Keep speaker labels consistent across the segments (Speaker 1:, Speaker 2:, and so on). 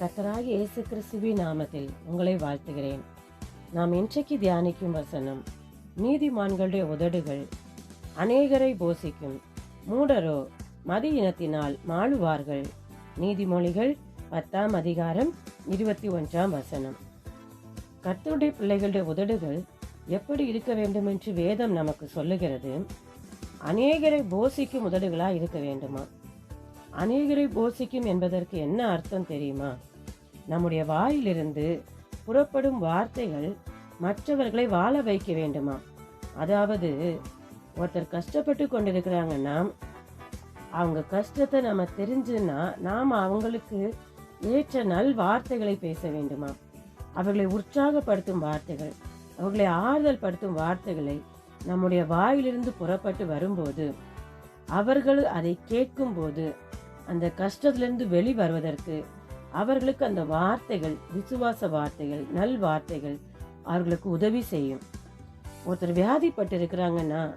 Speaker 1: கர்த்தராகிய இயேசு கிறிஸ்துவி நாமத்தில் உங்களை வாழ்த்துகிறேன். நாம் இன்றைக்கு தியானிக்கும் வசனம் நீதிமான்களுடைய உதடுகள் அநேகரை போசிக்கும் மூடரோ மதி இனத்தினால் மாளுவார்கள். நீதிமொழிகள் பத்தாம் அதிகாரம் இருபத்தி ஒன்றாம் வசனம். கத்தருடைய பிள்ளைகளுடைய உதடுகள் எப்படி இருக்க வேண்டும் என்று வேதம் நமக்கு சொல்லுகிறது. அநேகரை போசிக்கும் உதடுகளாக இருக்க வேண்டுமா? அநேகரை போசிக்கும் என்பதற்கு என்ன அர்த்தம் தெரியுமா? நம்முடைய வாயிலிருந்து புறப்படும் வார்த்தைகள் மற்றவர்களை வாழ வைக்க வேண்டுமா? அதாவது ஒருத்தர் கஷ்டப்பட்டு கொண்டிருக்கிறாங்கன்னா அவங்க கஷ்டத்தை நம்ம தெரிஞ்சுன்னா நாம் அவங்களுக்கு ஏற்ற நல் வார்த்தைகளை பேச வேண்டுமா? அவர்களை உற்சாகப்படுத்தும் வார்த்தைகள் அவர்களை ஆறுதல் படுத்தும் வார்த்தைகளை நம்முடைய வாயிலிருந்து புறப்பட்டு வரும்போது அவர்கள் அதை கேட்கும்போது அந்த கஷ்டத்திலிருந்து வெளி வருவதற்கு அவர்களுக்கு அந்த வார்த்தைகள் விசுவாச வார்த்தைகள் நல் வார்த்தைகள் அவர்களுக்கு உதவி செய்யும். ஒருத்தர் வியாதிப்பட்டு இருக்கிறாங்கன்னா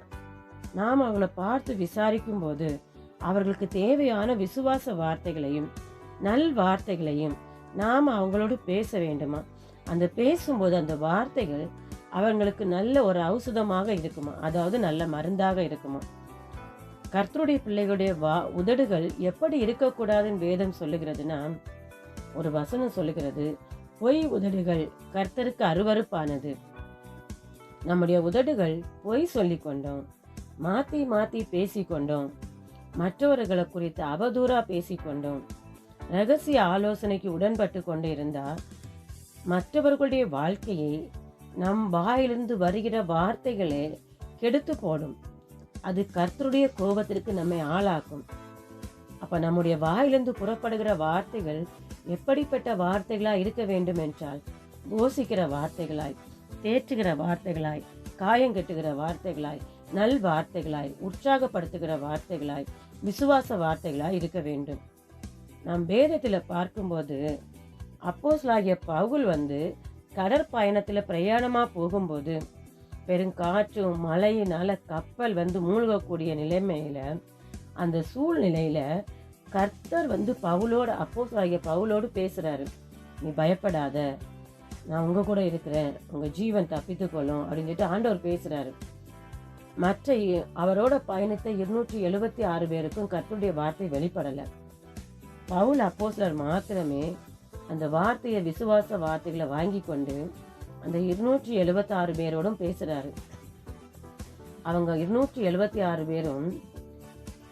Speaker 1: நாம் அவங்கள பார்த்து விசாரிக்கும் போது அவர்களுக்கு தேவையான விசுவாச வார்த்தைகளையும் நல் வார்த்தைகளையும் நாம் அவங்களோடு பேச வேண்டுமா? அந்த பேசும்போது அந்த வார்த்தைகள் அவங்களுக்கு நல்ல ஒரு ஔஷதமாக இருக்குமா? அதாவது நல்ல மருந்தாக இருக்குமா? கர்த்தருடைய பிள்ளைகளுடைய வா உதடுகள் எப்படி இருக்கக்கூடாதுன்னு வேதம் சொல்லுகிறதுனா ஒரு வசனம் சொல்லுகிறது பொய் உதடுகள் கர்த்தருக்கு அருவருப்பானது. நம்முடைய உதடுகள் பொய் சொல்லி கொண்டோம் மாற்றி மாற்றி பேசிக்கொண்டோம் மற்றவர்களை குறித்து அவதூறா பேசிக்கொண்டோம் ரகசிய ஆலோசனைக்கு உடன்பட்டு கொண்டு இருந்தால் மற்றவர்களுடைய வாழ்க்கையை நம் வாயிலிருந்து வருகிற வார்த்தைகளே கெடுத்து போடும். அது கர்த்தருடைய கோபத்திற்கு நம்மை ஆளாக்கும். அப்ப நம்முடைய வாயிலிருந்து புறப்படுகிற வார்த்தைகள் எப்படிப்பட்ட வார்த்தைகளா இருக்க வேண்டும் என்றால் போசிக்கிற வார்த்தைகளாய் தேற்றுகிற வார்த்தைகளாய் காயங்கட்டுகிற வார்த்தைகளாய் நல் வார்த்தைகளாய் உற்சாகப்படுத்துகிற வார்த்தைகளாய் விசுவாச வார்த்தைகளாய் இருக்க வேண்டும். நாம் வேதத்தில் பார்க்கும்போது அப்போஸ்லாகிய பவுல் வந்து கடற்பயணத்தில் பிரயாணமாக போகும்போது பெருங்காற்றும் மழையினால் கப்பல் வந்து மூழ்கக்கூடிய நிலைமையில் அந்த சூழ்நிலையில் கர்த்தர் வந்து பவுலோட அப்போஸ் ஆகிய பவுலோடு பேசுகிறாரு நீ பயப்படாத. நான் உங்கள் கூட இருக்கிறேன். உங்கள் ஜீவன் தப்பித்துக்கொள்ளும். அப்படின்னு சொல்லிட்டு ஆண்டவர் பேசுகிறாரு மற்ற இ- அவரோட பயணித்த இருநூற்றி எழுபத்தி ஆறு பேருக்கும் கர்த்தருடைய வார்த்தை வெளிப்படலை. பவுல் அப்போஸ்லர் மாத்திரமே அந்த வார்த்தையை விசுவாச வார்த்தைகளை வாங்கி கொண்டு அந்த இருநூற்றி எழுபத்தி ஆறு பேரோடும் பேசுறாரு. அவங்க இருநூற்றி எழுபத்தி ஆறு பேரும்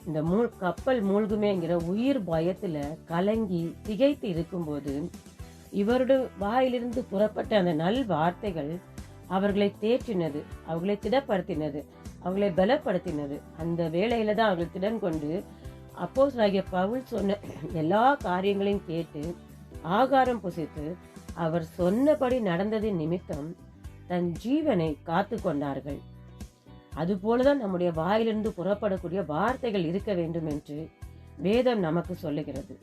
Speaker 1: இந்த மூழ் கப்பல் மூழ்குமேங்கிற உயிர் பயத்துல கலங்கி திகைத்து இருக்கும்போது இவருடைய வாயிலிருந்து புறப்பட்ட அந்த நல் வார்த்தைகள் அவர்களை தேற்றினது அவர்களை திடப்படுத்தினது அவர்களை பலப்படுத்தினது. அந்த வேலையில தான் அவர்கள் திடன் கொண்டு அப்போஸ் ஆகிய பவுல் சொன்ன எல்லா காரியங்களையும் கேட்டு ஆகாரம் புசித்து அவர் சொன்னபடி நடந்ததின் நிமித்தம் தன் ஜீவனை காத்து கொண்டார்கள். அதுபோலதான் நம்முடைய வாயிலிருந்து புறப்படக்கூடிய வார்த்தைகள் இருக்க வேண்டும் என்று வேதம் நமக்கு சொல்லுகிறது.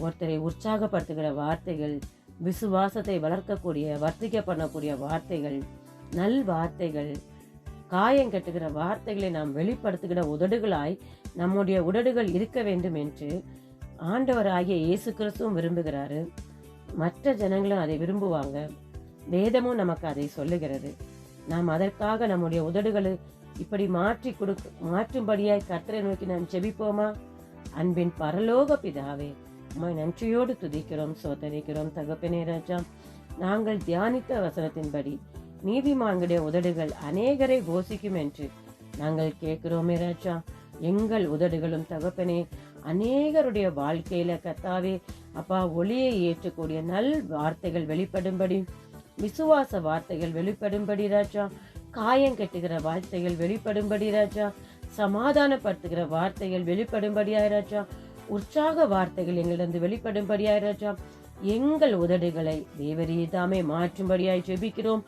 Speaker 1: ஒருத்தரை உற்சாகப்படுத்துகிற வார்த்தைகள் விசுவாசத்தை வளர்க்கக்கூடிய வர்த்திக்க பண்ணக்கூடிய வார்த்தைகள் நல் வார்த்தைகள் காயம் கட்டுகிற வார்த்தைகளை நாம் வெளிப்படுத்துகிற உதடுகளாய் நம்முடைய உடடுகள் இருக்க வேண்டும் என்று ஆண்டவராகிய இயேசு கிறிஸ்துவும் விரும்புகிறாரு. மற்ற ஜனங்களும் அதை விரும்புவாங்க. வேதமும் நமக்கு அதை சொல்லுகிறது. நாம் அதற்காக நம்முடைய உதடுகளை இப்படி மாற்றி கொடுக்க மாற்றும்படியாய் கர்த்தரை நோக்கி நாம் செபிப்போமா? அன்பின் பரலோக பிதாவே உமை நன்றியோடு துதிக்கிறோம் சோதரிக்கிறோம் தகப்பனே ராஜா. நாங்கள் தியானித்த வசனத்தின்படி நீதிமான்களுடைய உதடுகள் அநேகரை போசிக்கும் என்று நாங்கள் கேட்கிறோமே ராஜா. எங்கள் உதடுகளும் தகப்பனே அநேகருடைய வாழ்க்கையில கத்தாவே அப்பா ஒளியை ஏற்றக்கூடிய நல் வார்த்தைகள் வெளிப்படும்படி விசுவாச வார்த்தைகள் வெளிப்படும்படி ராஜா. காயம் கட்டுகிற வார்த்தைகள் வெளிப்படும்படி ராஜா. சமாதானப்படுத்துகிற வார்த்தைகள் வெளிப்படும்படியாய் ராஜா. உற்சாக வார்த்தைகள் எங்களிடம் வெளிப்படும்படியாய் ராஜா. எங்கள் உதடுகளை தேவரீதாமே மாற்றும்படியாய் ஜெபிக்கிறோம்.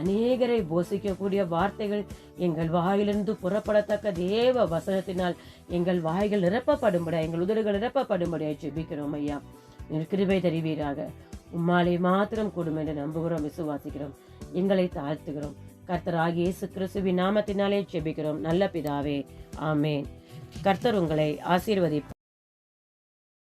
Speaker 1: அநேகரை போசிக்கக்கூடிய வார்த்தைகள் எங்கள் வாயிலிருந்து புறப்படத்தக்க தேவ வசனத்தினால் எங்கள் வாய்கள் நிரப்பப்படும்படியா எங்கள் உதடுகள் நிரப்பப்படும்படியாய் ஜெபிக்கிறோம் ஐயா. நீர் கிருபை தருவீராக. உம்மாலே மாத்திரம் கூடும் என்று நம்புகிறோம் விசுவாசிக்கிறோம் எங்களை தாழ்த்துகிறோம். கர்த்தர் இயேசு கிறிஸ்துவின் நாமத்தினாலே ஜெபிக்கிறோம். நல்ல பிதாவே ஆமேன். கர்த்தர் உங்களை ஆசீர்வதிப்பார்.